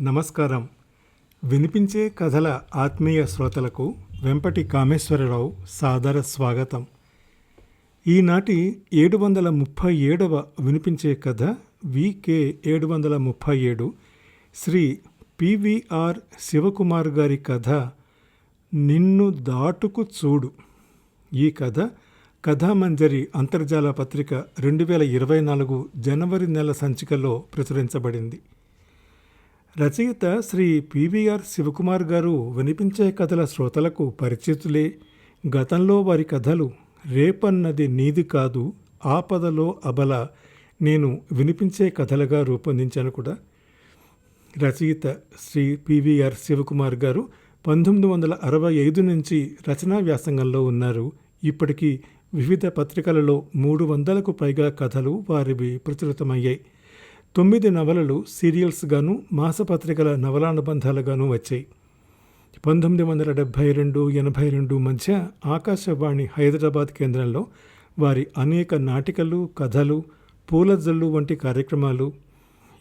నమస్కారం. వినిపించే కథల ఆత్మీయ శ్రోతలకు వెంపటి కామేశ్వరరావు సాదర స్వాగతం. ఈనాటి ఏడు వందల ముప్పై ఏడవ వినిపించే కథ వికే ఏడు వందల ముప్పై ఏడు శ్రీ పివిఆర్ శివకుమార్ గారి కథ నిన్ను దాటుకు చూడు. ఈ కథ కథామంజరి అంతర్జాల పత్రిక రెండు వేల ఇరవై నాలుగు జనవరి నెల సంచికలో ప్రచురించబడింది. రచయిత శ్రీ పివిఆర్ శివకుమార్ గారు వినిపించే కథల శ్రోతలకు పరిచితులే. గతంలో వారి కథలు రేపన్నది నీది కాదు ఆపదలో అబల నేను వినిపించే కథలుగా రూపొందించాను కూడా. రచయిత శ్రీ పివిఆర్ శివకుమార్ గారు పంతొమ్మిది వందల అరవై ఐదు నుంచి రచనా వ్యాసంగంలో ఉన్నారు. ఇప్పటికీ వివిధ పత్రికలలో మూడు వందలకు పైగా కథలు వారివి ప్రచురితమయ్యాయి. తొమ్మిది నవలలు సీరియల్స్గాను మాసపత్రికల నవలానుబంధాలుగాను వచ్చాయి. పంతొమ్మిది వందల డెబ్భై రెండు ఎనభై రెండు మధ్య ఆకాశవాణి హైదరాబాద్ కేంద్రంలో వారి అనేక నాటికలు కథలు పూలజల్లు వంటి కార్యక్రమాలు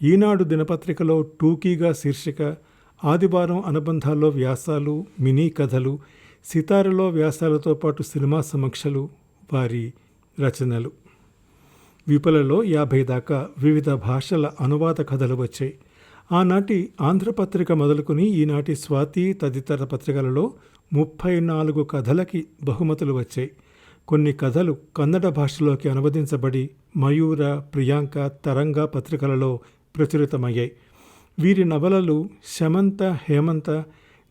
ఈనాడు దినపత్రికలో టూకీగా శీర్షిక ఆదివారం అనుబంధాల్లో వ్యాసాలు మినీ కథలు సితారలో వ్యాసాలతో పాటు సినిమా సమీక్షలు వారి రచనలు. విపులలో యాభై దాకా వివిధ భాషల అనువాద కథలు వచ్చాయి. ఆనాటి ఆంధ్రపత్రిక మొదలుకుని ఈనాటి స్వాతి తదితర పత్రికలలో ముప్పై నాలుగు కథలకి బహుమతులు వచ్చాయి. కొన్ని కథలు కన్నడ భాషలోకి అనువదించబడి మయూర ప్రియాంక తరంగ పత్రికలలో ప్రచురితమయ్యాయి. వీరి నవలలు శమంత హేమంత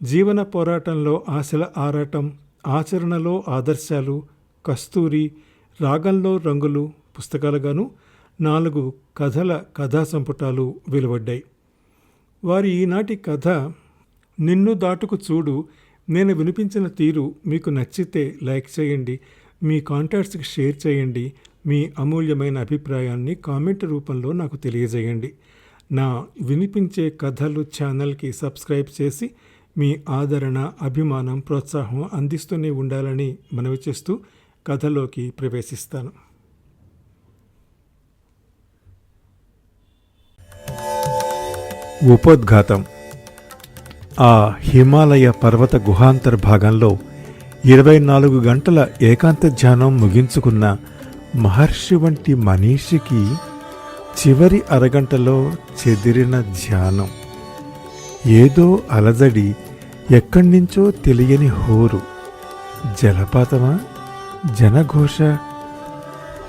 జీవన పోరాటంలో ఆశల ఆరాటం ఆచరణలో ఆదర్శాలు కస్తూరి రాగంలో రంగులు పుస్తకాలుగాను నాలుగు కథల కథా సంపుటాలు వెలువడ్డాయి. వారి ఈనాటి కథ నిన్ను దాటుకు చూడు నేను వినిపించిన తీరు మీకు నచ్చితే లైక్ చేయండి మీ కాంటాక్ట్స్కి షేర్ చేయండి మీ అమూల్యమైన అభిప్రాయాన్ని కామెంట్ రూపంలో నాకు తెలియజేయండి. నా వినిపించే కథలు ఛానల్కి సబ్స్క్రైబ్ చేసి మీ ఆదరణ అభిమానం ప్రోత్సాహం అందిస్తూనే ఉండాలని మనవి చేస్తూ కథలోకి ప్రవేశిస్తాను. ఉపోద్ఘాతం. ఆ హిమాలయ పర్వత గుహాంతర్భాగంలో ఇరవై నాలుగు గంటల ఏకాంత ధ్యానం ముగించుకున్న మహర్షి వంటి మనీషికి చివరి అరగంటలో చెదిరిన ధ్యానం. ఏదో అలజడి ఎక్కడి నుంచో తెలియని హోరు. జలపాతమా? జనఘోష?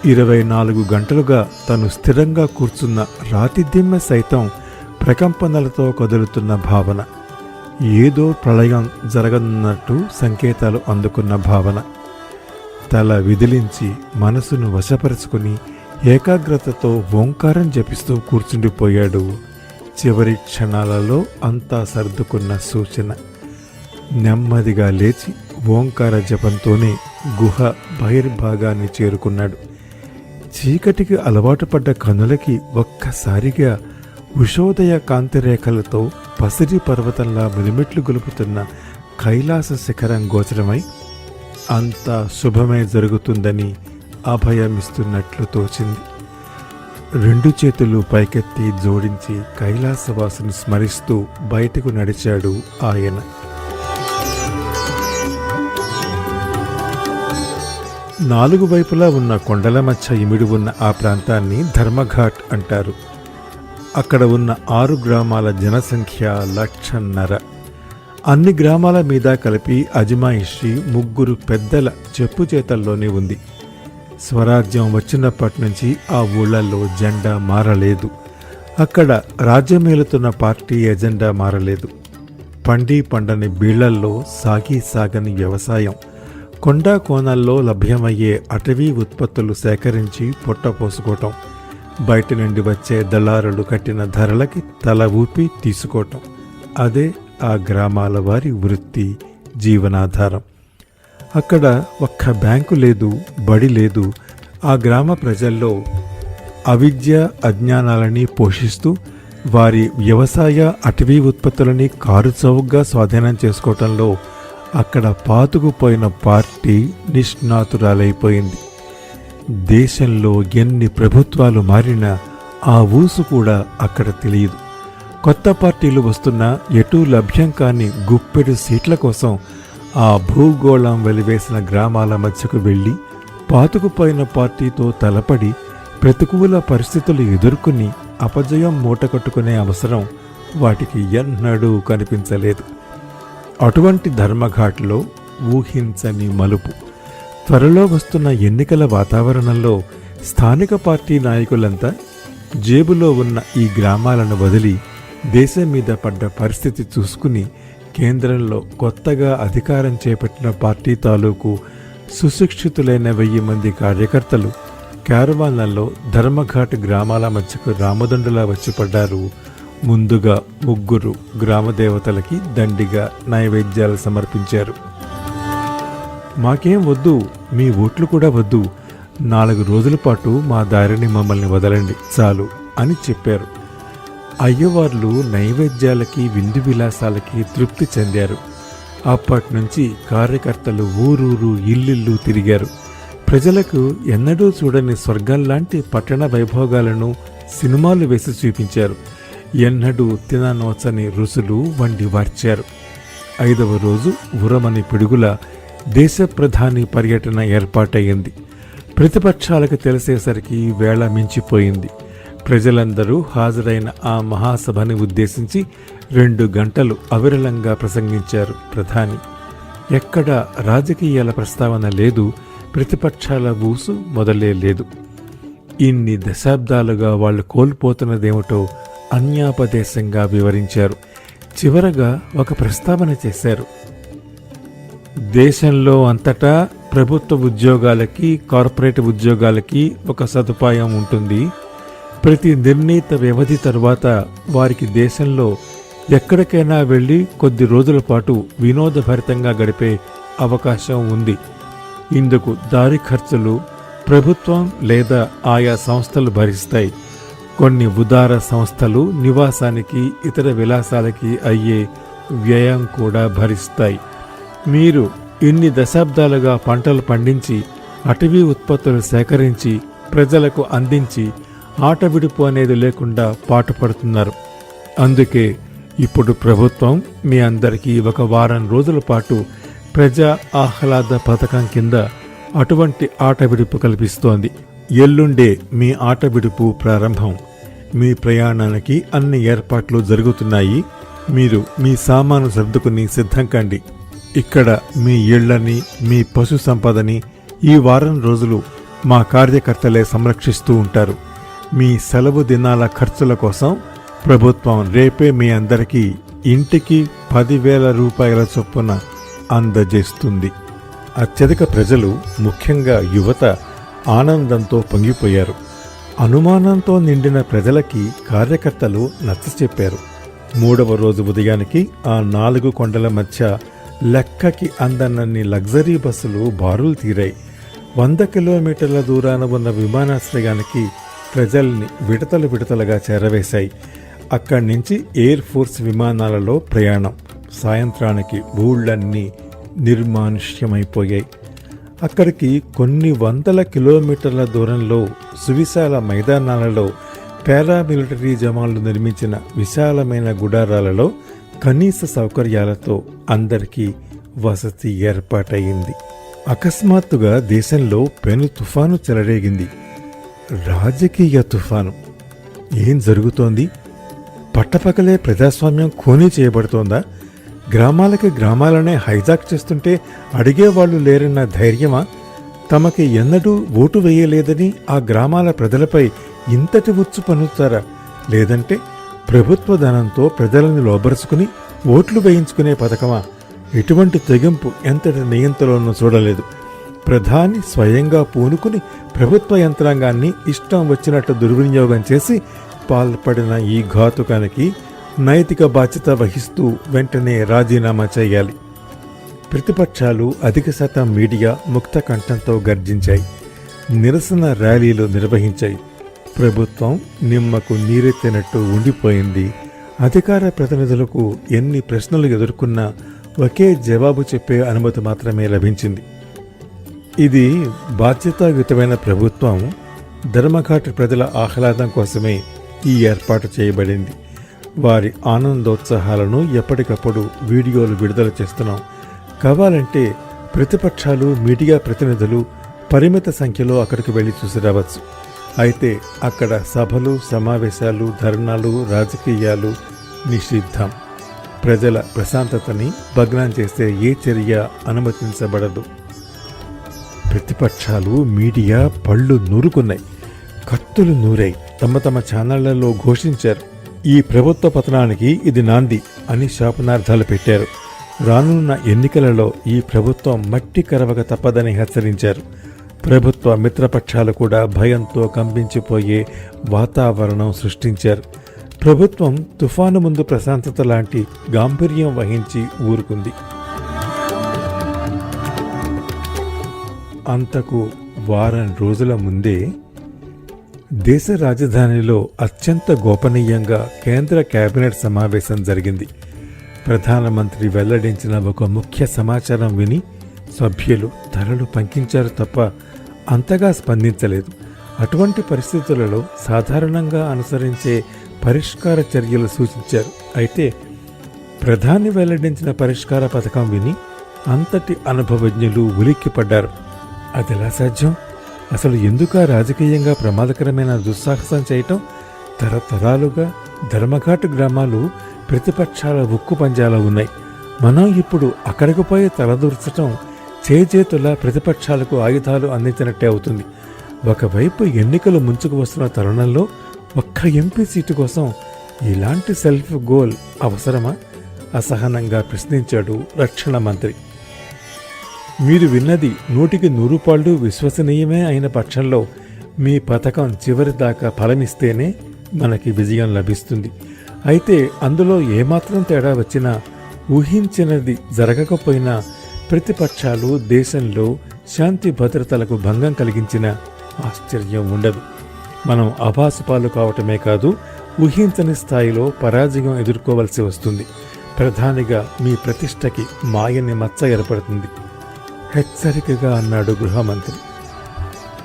ఇరవై నాలుగు గంటలుగా తను స్థిరంగా కూర్చున్న రాతిదిమ్మ సైతం ప్రకంపనలతో కదులుతున్న భావన. ఏదో ప్రళయం జరగనున్నట్టు సంకేతాలు అందుకున్న భావన. తల విదిలించి మనసును వశపరుచుకుని ఏకాగ్రతతో ఓంకారం జపిస్తూ కూర్చుండిపోయాడు. చివరి క్షణాలలో అంతా సర్దుకున్న సూచన. నెమ్మదిగా లేచి ఓంకార జపంతోనే గుహ బహిర్భాగాన్ని చేరుకున్నాడు. చీకటికి అలవాటు పడ్డ కనులకి ఒక్కసారిగా ఉషోదయ కాంతిరేఖలతో పసిరి పర్వతంలా మిలిమిట్లు గొలుపుతున్న కైలాస శిఖరం గోచరమై అంతా శుభమే జరుగుతుందని అభయమిస్తున్నట్లు తోచింది. రెండు చేతులు పైకెత్తి జోడించి కైలాసవాసుని స్మరిస్తూ బయటకు నడిచాడు ఆయన. నాలుగు వైపులా ఉన్న కొండల మధ్య ఇమిడి ఉన్న ఆ ప్రాంతాన్ని ధర్మఘాట్ అంటారు. అక్కడ ఉన్న ఆరు గ్రామాల జనసంఖ్య లక్షన్నర. అన్ని గ్రామాల మీద కలిపి అజమాయిషి ముగ్గురు పెద్దల చెప్పు చేతల్లోనే ఉంది. స్వరాజ్యం వచ్చినప్పటి నుంచి ఆ ఊళ్ళల్లో జెండా మారలేదు. అక్కడ రాజ్యమేలుతున్న పార్టీ ఎజెండా మారలేదు. పండి పండని బీళ్ళల్లో సాగి సాగని వ్యవసాయం కొండా కోణాల్లో లభ్యమయ్యే అటవీ ఉత్పత్తులు సేకరించి పొట్టపోసుకోవటం బయట నుండి వచ్చే దళారులు కట్టిన ధరలకి తల ఊపి తీసుకోవటం. అదే ఆ గ్రామాల వారి వృత్తి జీవనాధారం. అక్కడ ఒక్క బ్యాంకు లేదు బడి లేదు. ఆ గ్రామ ప్రజల్లో అవిద్య అజ్ఞానాలని పోషిస్తూ వారి వ్యవసాయ అటవీ ఉత్పత్తులని కారు స్వాధీనం చేసుకోవటంలో అక్కడ పాతుకుపోయిన పార్టీ నిష్ణాతురాలైపోయింది. దేశంలో ఎన్ని ప్రభుత్వాలు మారినా ఆ ఊసు కూడా అక్కడ తెలియదు. కొత్త పార్టీలు వస్తున్నా ఎటూ లభ్యం కాని గుప్పెడు సీట్ల కోసం ఆ భూగోళం వెలివేసిన గ్రామాల మధ్యకు వెళ్ళి పాతుకుపోయిన పార్టీతో తలపడి ప్రతికూల పరిస్థితులు ఎదుర్కొని అపజయం మూటకట్టుకునే అవసరం వాటికి ఎన్నడూ కనిపించలేదు. అటువంటి ధర్మఘాట్లో ఊహించని మలుపు. త్వరలో వస్తున్న ఎన్నికల వాతావరణంలో స్థానిక పార్టీ నాయకులంతా జేబులో ఉన్న ఈ గ్రామాలను వదిలి దేశం మీద పడ్డ పరిస్థితి చూసుకుని కేంద్రంలో కొత్తగా అధికారం చేపట్టిన పార్టీ తాలూకు సుశిక్షితులైన వెయ్యి మంది కార్యకర్తలు క్యారవాన్లలో ధర్మఘాట్ గ్రామాల మధ్యకు రామదండులా వచ్చి పడ్డారు. ముందుగా ముగ్గురు గ్రామదేవతలకి దండిగా నైవేద్యాలు సమర్పించారు. మాకేం వద్దు మీ ఓట్లు కూడా వద్దు. నాలుగు రోజుల పాటు మా దారిని మమ్మల్ని వదలండి చాలు అని చెప్పారు. అయ్యవార్లు నైవేద్యాలకి విందు విలాసాలకి తృప్తి చెందారు. అప్పటి నుంచి కార్యకర్తలు ఊరూరు ఇల్లిల్లు తిరిగారు. ప్రజలకు ఎన్నడూ చూడని స్వర్గంలాంటి పట్టణ వైభోగాలను సినిమాలు వేసి చూపించారు. ఎన్నడూ తిననోచని రుసులు వండి వార్చారు. ఐదవ రోజు ఉరమని పిడుగుల దేశ ప్రధాని పర్యటన ఏర్పాటయ్యింది. ప్రతిపక్షాలకు తెలిసేసరికి వేళ మించిపోయింది. ప్రజలందరూ హాజరైన ఆ మహాసభని ఉద్దేశించి రెండు గంటలు అవిరళంగా ప్రసంగించారు ప్రధాని. ఎక్కడ రాజకీయాల ప్రస్తావన లేదు ప్రతిపక్షాల ఊసు మొదలే లేదు. ఇన్ని దశాబ్దాలుగా వాళ్ళు కోల్పోతున్నదేమిటో అన్యాపదేశంగా వివరించారు. చివరగా ఒక ప్రస్తావన చేశారు. దేశంలో అంతటా ప్రభుత్వ ఉద్యోగాలకి కార్పొరేట్ ఉద్యోగాలకి ఒక సదుపాయం ఉంటుంది. ప్రతి నిర్ణీత వ్యవధి తర్వాత వారికి దేశంలో ఎక్కడికైనా వెళ్ళి కొద్ది రోజుల పాటు వినోదభరితంగా గడిపే అవకాశం ఉంది. ఇందుకు దారి ఖర్చులు ప్రభుత్వం లేదా ఆయా సంస్థలు భరిస్తాయి. కొన్ని ఉదార సంస్థలు నివాసానికి ఇతర విలాసాలకి అయ్యే వ్యయం కూడా భరిస్తాయి. మీరు ఇన్ని దశాబ్దాలుగా పంటలు పండించి అటవీ ఉత్పత్తులు సేకరించి ప్రజలకు అందించి ఆట విడుపు అనేది లేకుండా పాటుపడుతున్నారు. అందుకే ఇప్పుడు ప్రభుత్వం మీ అందరికీ ఒక వారం రోజుల పాటు ప్రజా ఆహ్లాద పథకం కింద అటువంటి ఆట విడుపు కల్పిస్తోంది. ఎల్లుండే మీ ఆట విడుపు ప్రారంభం. మీ ప్రయాణానికి అన్ని ఏర్పాట్లు జరుగుతున్నాయి. మీరు మీ సామాను సర్దుకుని సిద్ధం కండి. ఇక్కడ మీ ఇళ్ళని మీ పశు సంపదని ఈ వారం రోజులు మా కార్యకర్తలే సంరక్షిస్తూ ఉంటారు. మీ సెలవు దినాల ఖర్చుల కోసం ప్రభుత్వం రేపే మీ అందరికీ ఇంటికి పదివేల రూపాయల చొప్పున అందజేస్తుంది. అత్యధిక ప్రజలు ముఖ్యంగా యువత ఆనందంతో పొంగిపోయారు. అనుమానంతో నిండిన ప్రజలకి కార్యకర్తలు నచ్చచెప్పారు. మూడవ రోజు ఉదయానికి ఆ నాలుగు కొండల మధ్య లెక్కకి అందనన్ని లగ్జరీ బస్సులు బారులు తీరాయి. వంద కిలోమీటర్ల దూరాన ఉన్న విమానాశ్రయానికి ప్రజల్ని విడతలు విడతలుగా చేరవేశాయి. అక్కడి నుంచి ఎయిర్ ఫోర్స్ విమానాలలో ప్రయాణం. సాయంత్రానికి ఊళ్ళన్నీ నిర్మానుష్యమైపోయాయి. అక్కడికి కొన్ని వందల కిలోమీటర్ల దూరంలో సువిశాల మైదానాలలో పారామిలిటరీ జవాన్లు నిర్మించిన విశాలమైన గుడారాలలో కనీస సౌకర్యాలతో అందరికీ వసతి ఏర్పాటయింది అకస్మాత్తుగా దేశంలో పెను తుఫాను చెలరేగింది. రాజకీయ తుఫాను. ఏం జరుగుతోంది? పట్టపకలే ప్రజాస్వామ్యం ఖోనీ చేయబడుతోందా? గ్రామాలకి గ్రామాలనే హైజాక్ చేస్తుంటే అడిగేవాళ్ళు లేరన్న ధైర్యమా? తమకి ఎన్నడూ ఓటు వేయలేదని ఆ గ్రామాల ప్రజలపై ఇంతటి ఉచ్చు పన్నుతారా? లేదంటే ప్రభుత్వ ధనంతో ప్రజలను లోబరుచుకుని ఓట్లు వేయించుకునే పథకమా? ఎటువంటి తెగింపు ఎంతటి నియంత్రణను చూడలేదు. ప్రధాని స్వయంగా పూనుకుని ప్రభుత్వ యంత్రాంగాన్ని ఇష్టం వచ్చినట్టు దుర్వినియోగం చేసి పాల్పడిన ఈ ఘాతుకానికి నైతిక బాధ్యత వహిస్తూ వెంటనే రాజీనామా చేయాలి. ప్రతిపక్షాలు అధిక శాతం మీడియా ముక్త కంఠంతో గర్జించాయి. నిరసన ర్యాలీలు నిర్వహించాయి. ప్రభుత్వం నిమ్మకు నీరెత్తినట్టు ఉండిపోయింది. అధికార ప్రతినిధులకు ఎన్ని ప్రశ్నలు ఎదుర్కొన్నా ఒకే జవాబు చెప్పే అనుమతి మాత్రమే లభించింది. ఇది బాధ్యతాయుతమైన ప్రభుత్వం ధర్మఘాట్ ప్రజల ఆహ్లాదం కోసమే ఈ ఏర్పాటు చేయబడింది. వారి ఆనందోత్సాహాలను ఎప్పటికప్పుడు వీడియోలు విడుదల చేస్తున్నాం. కావాలంటే ప్రతిపక్షాలు మీడియా ప్రతినిధులు పరిమిత సంఖ్యలో అక్కడికి వెళ్ళి చూసి రావచ్చు. అయితే అక్కడ సభలు సమావేశాలు ధర్నాలు రాజకీయాలు నిషిద్ధం. ప్రజల ప్రశాంతతని భగ్నం చేసే ఏ చర్య అనుమతించబడదు. ప్రతిపక్షాలు మీడియా పళ్ళు నూరుకున్నాయి. కత్తులు నూరాయి. తమ తమ ఛానళ్ళలో ఘోషించారు. ఈ ప్రభుత్వ పతనానికి ఇది నాంది అని శాపనార్థాలు పెట్టారు. రానున్న ఎన్నికలలో ఈ ప్రభుత్వం మట్టి కరవక తప్పదని హెచ్చరించారు. ప్రభుత్వ మిత్రపక్షాలు కూడా భయంతో కంపించిపోయే వాతావరణం సృష్టించారు. ప్రభుత్వం తుఫాను ముందు ప్రశాంతత లాంటి గాంభీర్యం వహించి ఊరుకుంది. అంతకు వారం రోజుల ముందే దేశ రాజధానిలో అత్యంత గోపనీయంగా కేంద్ర కేబినెట్ సమావేశం జరిగింది. ప్రధానమంత్రి వెల్లడించిన ఒక ముఖ్య సమాచారం విని సభ్యులు తలలు పంకించారు తప్ప అంతగా స్పందించలేదు. అటువంటి పరిస్థితులలో సాధారణంగా అనుసరించే పరిష్కార చర్యలు సూచించారు. అయితే ప్రధాని వెల్లడించిన పరిష్కార పథకం విని అంతటి అనుభవజ్ఞులు ఉలిక్కిపడ్డారు. అదెలా సాధ్యం? అసలు ఎందుకు ఆ రాజకీయంగా ప్రమాదకరమైన దుస్సాహసం చేయటం? తరతరాలుగా ధర్మఘాటు గ్రామాలు ప్రతిపక్షాల ఉక్కు పంజాలో ఉన్నాయి. మనం ఇప్పుడు అక్కడికి పోయి తలదూర్చటం చేజేతుల ప్రతిపక్షాలకు ఆయుధాలు అందించినట్టే అవుతుంది. ఒకవైపు ఎన్నికలు ముంచుకు వస్తున్న తరుణంలో ఒక్క ఎంపీ సీటు కోసం ఇలాంటి సెల్ఫ్ గోల్ అవసరమా? అసహనంగా ప్రశ్నించాడు రక్షణ మంత్రి. మీరు విన్నది నూటికి నూరు పాళ్ళు విశ్వసనీయమే అయిన పక్షంలో మీ పథకం చివరి దాకా ఫలమిస్తేనే మనకి విజయం లభిస్తుంది. అయితే అందులో ఏమాత్రం తేడా వచ్చినా ఊహించినది జరగకపోయినా ప్రతిపక్షాలు దేశంలో శాంతి భద్రతలకు భంగం కలిగించిన ఆశ్చర్యం ఉండదు. మనం అభాసుపాలు కావటమే కాదు ఊహించని స్థాయిలో పరాజయం ఎదుర్కోవలసి వస్తుంది. ప్రధానిగా మీ ప్రతిష్టకి మాయని మచ్చ ఏర్పడుతుంది. హెచ్చరికగా అన్నాడు గృహమంత్రి.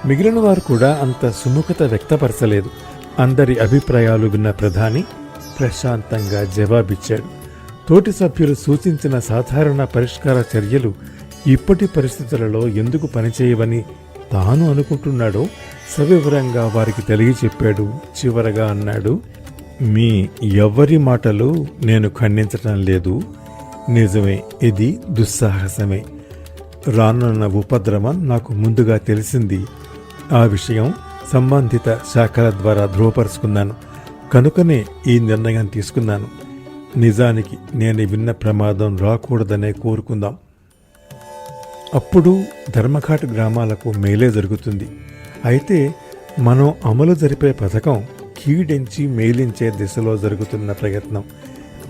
మిగిలిన వారు కూడా అంత సుముఖత వ్యక్తపరచలేదు. అందరి అభిప్రాయాలు విన్న ప్రధాని ప్రశాంతంగా జవాబిచ్చాడు తోటి సభ్యులు సూచించిన సాధారణ పరిష్కార చర్యలు ఇప్పటి పరిస్థితులలో ఎందుకు పనిచేయవని తాను అనుకుంటున్నాడో సవివరంగా వారికి తెలియచెప్పాడు. చివరగా అన్నాడు మీ ఎవ్వరి మాటలు నేను ఖండించటం లేదు. నిజమే ఇది దుస్సాహసమే. రానున్న ఉపద్రవం నాకు ముందుగా తెలిసింది. ఆ విషయం సంబంధిత శాఖల ద్వారా ధృవపరుచుకున్నాను. కనుకనే ఈ నిర్ణయం తీసుకున్నాను. నిజానికి నేను విన్న ప్రమాదం రాకూడదనే కోరుకుందాం. అప్పుడు ధర్మఘాట్ గ్రామాలకు మేలే జరుగుతుంది. అయితే మనం అమలు జరిపే పథకం కీడించి మేలించే దిశలో జరుగుతున్న ప్రయత్నం.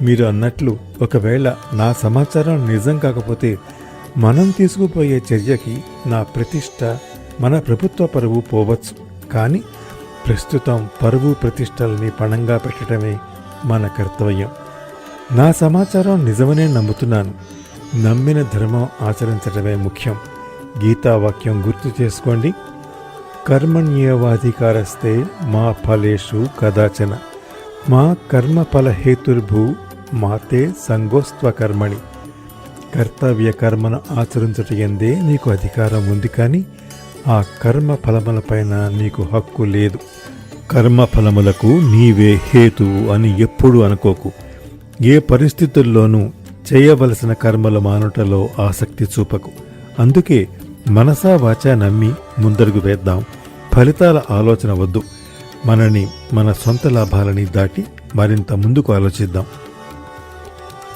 మీరు అన్నట్లు ఒకవేళ నా సమాచారం నిజం కాకపోతే మనం తీసుకుపోయే చర్యకి నా ప్రతిష్ట మన ప్రభుత్వ పరువు పోవచ్చు. కానీ ప్రస్తుతం పరువు ప్రతిష్టల్ని పణంగా పెట్టడమే మన కర్తవ్యం. నా సమాచారం నిజమనే నమ్ముతున్నాను. నమ్మిన ధర్మం ఆచరించడమే ముఖ్యం. గీతావాక్యం గుర్తు చేసుకోండి. కర్మణ్యేవాధికారస్తే మా ఫలేషు కదాచన. మా కర్మ ఫల హేతుర్భూ మాతే సంగోస్త్వ కర్మణి కర్తవ్య కర్మను ఆచరించట ఎందే నీకు అధికారం ఉంది కానీ ఆ కర్మ ఫలములపైన నీకు హక్కు లేదు. కర్మ ఫలములకు నీవే హేతువు అని ఎప్పుడూ అనుకోకు. ఏ పరిస్థితుల్లోనూ చేయవలసిన కర్మలు మానుటలో ఆసక్తి చూపకు. అందుకే మనసా వాచా నమ్మి ముందడుగు వేద్దాం. ఫలితాల ఆలోచన వద్దు. మనని మన సొంత లాభాలని దాటి మరింత ముందుకు ఆలోచిద్దాం.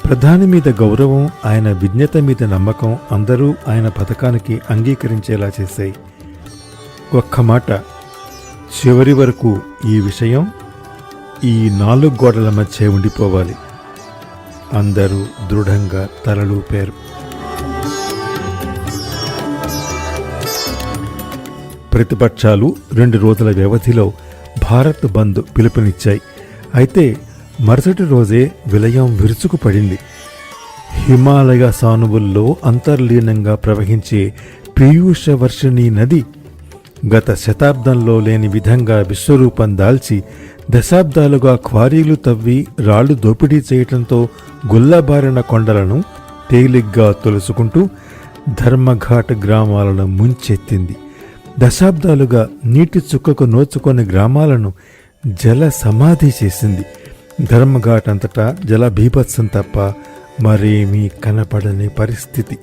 ప్రధాని మీద గౌరవం ఆయన విజ్ఞత మీద నమ్మకం అందరూ ఆయన పథకానికి అంగీకరించేలా చేశాయి. ఒక్క మాట. చివరి వరకు ఈ విషయం ఈ నాలుగు గోడల మధ్య ఉండిపోవాలి. అందరూ దృఢంగా తలలూపారు ప్రతిపక్షాలు రెండు రోజుల వ్యవధిలో భారత్ బంద్ పిలుపునిచ్చాయి. అయితే మరుసటి రోజే విలయం విరుచుకుపడింది. హిమాలయ సానువుల్లో అంతర్లీనంగా ప్రవహించే పీయూష వర్షిణీ నది గత శతాబ్దంలో లేని విధంగా విశ్వరూపం దాల్చి దశాబ్దాలుగా క్వారీలు తవ్వి రాళ్ళు దోపిడీ చేయటంతో గుల్లబారిన కొండలను తేలిగ్గా తొలుసుకుంటూ ధర్మఘాట్ గ్రామాలను ముంచెత్తింది. దశాబ్దాలుగా నీటి చుక్కకు నోచుకొని గ్రామాలను జల సమాధి చేసింది. ధర్మఘాట్ అంతటా జల బీభత్సం తప్ప మరేమీ కనపడని పరిస్థితి.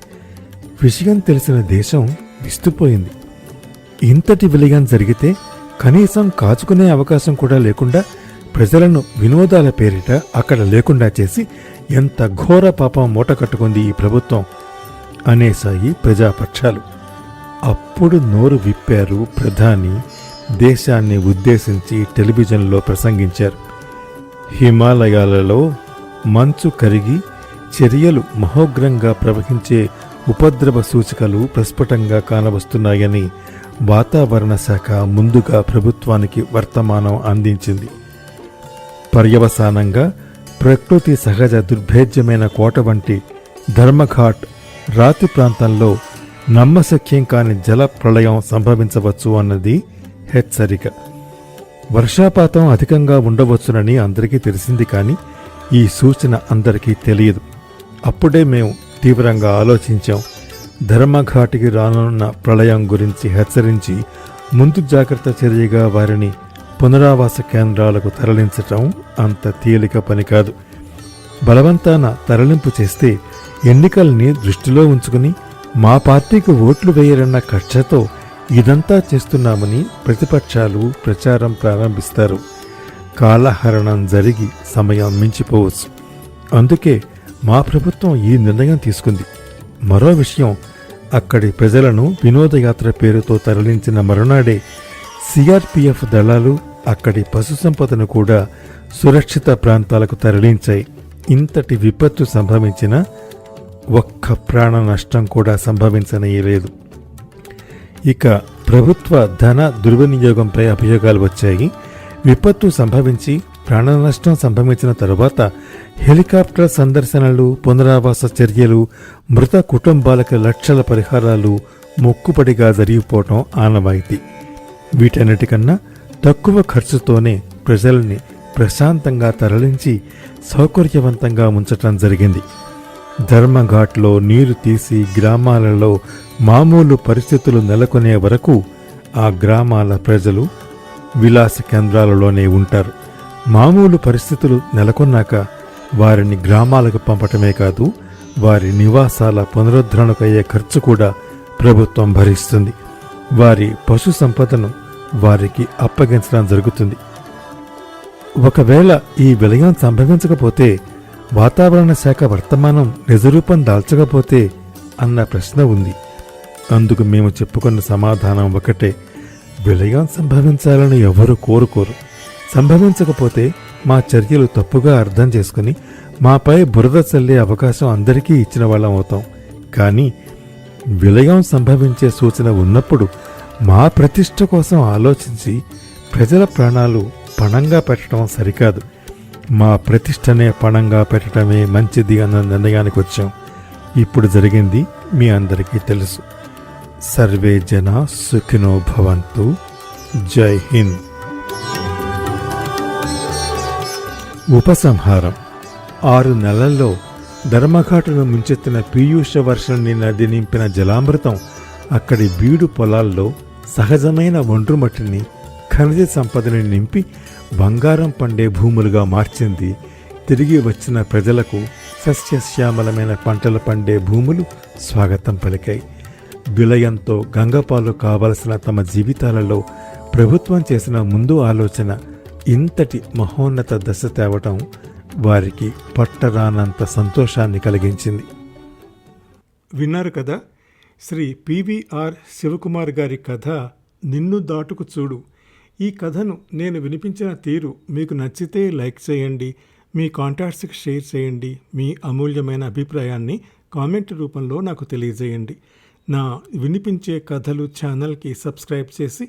విషయం తెలిసిన దేశం విస్తుపోయింది. ఇంతటి విలయం జరిగితే కనీసం కాచుకునే అవకాశం కూడా లేకుండా ప్రజలను వినోదాల పేరిట అక్కడ లేకుండా చేసి ఎంత ఘోర పాపం మూట కట్టుకుంది ఈ ప్రభుత్వం అనేసాయి ప్రజాపక్షాలు. అప్పుడు నోరు విప్పారు ప్రధాని దేశాన్ని ఉద్దేశించి టెలివిజన్లో ప్రసంగించారు. హిమాలయాలలో మంచు కరిగి చర్యలు మహోగ్రంగా ప్రవహించే ఉపద్రవ సూచికలు ప్రస్ఫుటంగా కానవస్తున్నాయని వాతావరణ శాఖ ముందుగా ప్రభుత్వానికి వర్తమానం అందించింది. పర్యవసానంగా ప్రకృతి సహజ దుర్భేద్యమైన కోట వంటి ధర్మఘాట్ రాతి ప్రాంతంలో నమ్మశక్యం కాని జల ప్రళయం సంభవించవచ్చు అన్నది హెచ్చరిక. వర్షాపాతం అధికంగా ఉండవచ్చునని అందరికీ తెలిసింది కానీ ఈ సూచన అందరికీ తెలియదు. అప్పుడే మేము తీవ్రంగా ఆలోచించాం. ధర్మఘాటికి రానున్న ప్రళయం గురించి హెచ్చరించి ముందు జాగ్రత్త చర్యగా వారిని పునరావాస కేంద్రాలకు తరలించటం అంత తేలిక పని కాదు. బలవంతాన తరలింపు చేస్తే ఎన్నికల్ని దృష్టిలో ఉంచుకుని మా పార్టీకి ఓట్లు వేయరన్న కక్షతో ఇదంతా చేస్తున్నామని ప్రతిపక్షాలు ప్రచారం ప్రారంభిస్తారు. కాలహరణం జరిగి సమయం మించిపోవచ్చు. అందుకే మా ప్రభుత్వం ఈ నిర్ణయం తీసుకుంది. మరో విషయం అక్కడి ప్రజలను వినోదయాత్ర పేరుతో తరలించిన మరునాడే సిఆర్పిఎఫ్ దళాలు అక్కడి పశు సంపదను కూడా సురక్షిత ప్రాంతాలకు తరలించాయి. ఇంతటి విపత్తు సంభవించిన ఒక్క ప్రాణ నష్టం కూడా సంభవించనీయలేదు. ఇక ప్రభుత్వ ధన దుర్వినియోగంపై అభియోగాలు వచ్చాయి. విపత్తు సంభవించి ప్రాణ నష్టం సంభవించిన తరువాత హెలికాప్టర్ సందర్శనలు పునరావాస చర్యలు మృత కుటుంబాలకు లక్షల పరిహారాలు మొక్కుపడిగా జరిగిపోవటం ఆనవాయితీ. వీటన్నిటికన్నా తక్కువ ఖర్చుతోనే ప్రజల్ని ప్రశాంతంగా తరలించి సౌకర్యవంతంగా ఉంచటం జరిగింది. ధర్మఘాట్లో నీరు తీసి గ్రామాలలో మామూలు పరిస్థితులు నెలకొనే వరకు ఆ గ్రామాల ప్రజలు విలాస కేంద్రాలలోనే ఉంటారు. మామూలు పరిస్థితులు నెలకొన్నాక వారిని గ్రామాలకు పంపటమే కాదు వారి నివాసాల పునరుద్ధరణకయ్యే ఖర్చు కూడా ప్రభుత్వం భరిస్తుంది. వారి పశు సంపదను వారికి అప్పగించడం జరుగుతుంది. ఒకవేళ ఈ విలయం సంభవించకపోతే వాతావరణ శాఖ వర్తమానం నిజరూపం దాల్చకపోతే అన్న ప్రశ్న ఉంది. అందుకు మేము చెప్పుకున్న సమాధానం ఒకటే. విలయం సంభవించాలని ఎవరు కోరుకోరు. సంభవించకపోతే మా చర్యలు తప్పుగా అర్థం చేసుకుని మాపై బురద చల్లే అవకాశం అందరికీ ఇచ్చిన వాళ్ళం అవుతాం. కానీ విలయం సంభవించే సూచన ఉన్నప్పుడు మా ప్రతిష్ట కోసం ఆలోచించి ప్రజల ప్రాణాలు పణంగా పెట్టడం సరికాదు. మా ప్రతిష్టనే పణంగా పెట్టడమే మంచిది అన్న నిర్ణయానికి వచ్చాం. ఇప్పుడు జరిగింది మీ అందరికీ తెలుసు. సర్వే జన సుఖినో భవంతు. జై హింద్. ఉపసంహారం. ఆరు నెలల్లో ధర్మఘాటును ముంచెత్తిన పీయూష వర్షాన్ని నది నింపిన జలామృతం అక్కడి బీడు పొలాల్లో సహజమైన ఒండ్రుమట్టిని ఖనిజ సంపదని నింపి బంగారం పండే భూములుగా మార్చింది. తిరిగి వచ్చిన ప్రజలకు సస్యశ్యామలమైన పంటలు పండే భూములు స్వాగతం పలికాయి. విలయంతో గంగపాలు కావలసిన తమ జీవితాలలో ప్రభుత్వం చేసిన ముందు ఆలోచన ఇంతటి మహోన్నత దశ తేవటం వారికి పట్టరానంత సంతోషాన్ని కలిగించింది. విన్నారు కదా శ్రీ పివిఆర్ శివకుమార్ గారి కథ నిన్ను దాటుకు చూడు. ఈ కథను నేను వినిపించిన తీరు మీకు నచ్చితే లైక్ చేయండి మీ కాంటాక్ట్స్కి షేర్ చేయండి మీ అమూల్యమైన అభిప్రాయాన్ని కామెంట్ రూపంలో నాకు తెలియజేయండి. నా వినిపించే కథలు ఛానల్కి సబ్స్క్రైబ్ చేసి